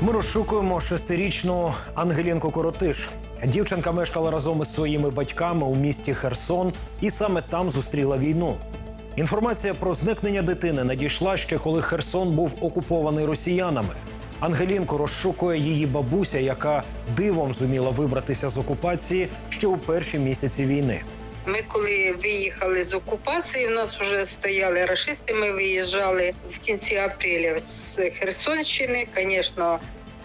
Ми розшукуємо шестирічну Ангелінку Коротиш. Дівчинка мешкала разом із своїми батьками у місті Херсон і саме там зустріла війну. Інформація про зникнення дитини надійшла ще коли Херсон був окупований росіянами. Ангелінку розшукує її бабуся, яка дивом зуміла вибратися з окупації ще у перші місяці війни. Ми коли виїхали з окупації, у нас вже стояли рашисти. Ми виїжджали в кінці апреля з Херсонщини. Звісно,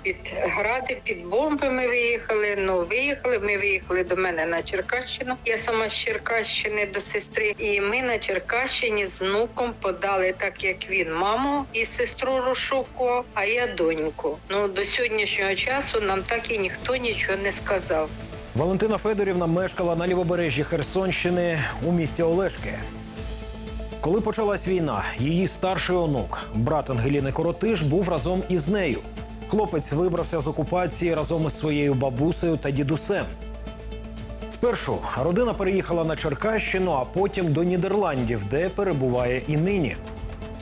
під гради, під бомби ми виїхали. Ну виїхали. Ми виїхали до мене на Черкащину. Я сама з Черкащини до сестри. І ми на Черкащині з внуком подали, так як він маму і сестру розшукував, а я доньку. Ну до сьогоднішнього часу нам так і ніхто нічого не сказав. Валентина Федорівна мешкала на лівобережжі Херсонщини у місті Олешки. Коли почалась війна, її старший онук, брат Ангеліни Коротиш, був разом із нею. Хлопець вибрався з окупації разом із своєю бабусею та дідусем. Спершу родина переїхала на Черкащину, а потім до Нідерландів, де перебуває і нині.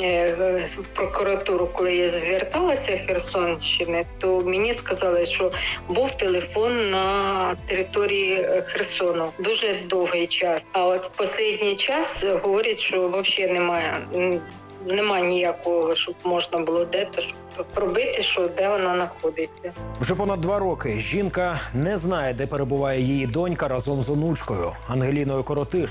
Е, В прокуратуру, коли я зверталася Херсонщини, то мені сказали, що був телефон на території е, Херсону дуже довгий час. А от останній час говорять, що взагалі немає. м, Нема ніякого, щоб можна було де-то щоб пробити, що де вона знаходиться. Вже понад два роки жінка не знає, де перебуває її донька разом з онучкою Ангеліною Коротиш.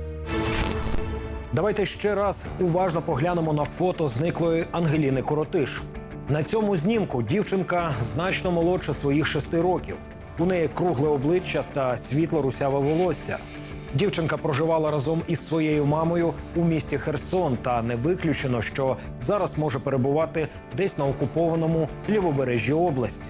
Давайте ще раз уважно поглянемо на фото зниклої Ангеліни Коротиш. На цьому знімку дівчинка значно молодша своїх шести років. У неї кругле обличчя та світло русяве волосся. Дівчинка проживала разом із своєю мамою у місті Херсон, та не виключено, що зараз може перебувати десь на окупованому лівобережжі області.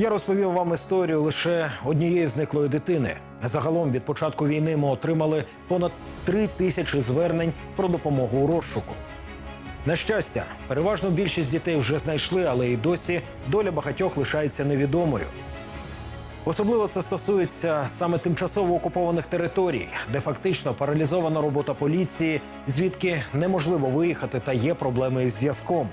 Я розповів вам історію лише однієї зниклої дитини. Загалом від початку війни ми отримали понад три тисячі звернень про допомогу у розшуку. На щастя, переважну більшість дітей вже знайшли, але і досі доля багатьох лишається невідомою. Особливо це стосується саме тимчасово окупованих територій, де фактично паралізована робота поліції, звідки неможливо виїхати та є проблеми із зв'язком.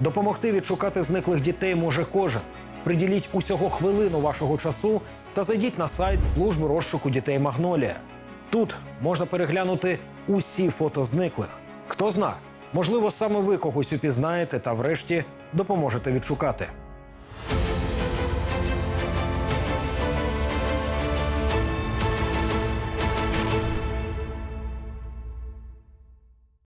Допомогти відшукати зниклих дітей може кожен. Приділіть усього хвилину вашого часу та зайдіть на сайт служби розшуку дітей Магнолія. Тут можна переглянути усі фото зниклих. Хто зна, можливо, саме ви когось упізнаєте та врешті допоможете відшукати.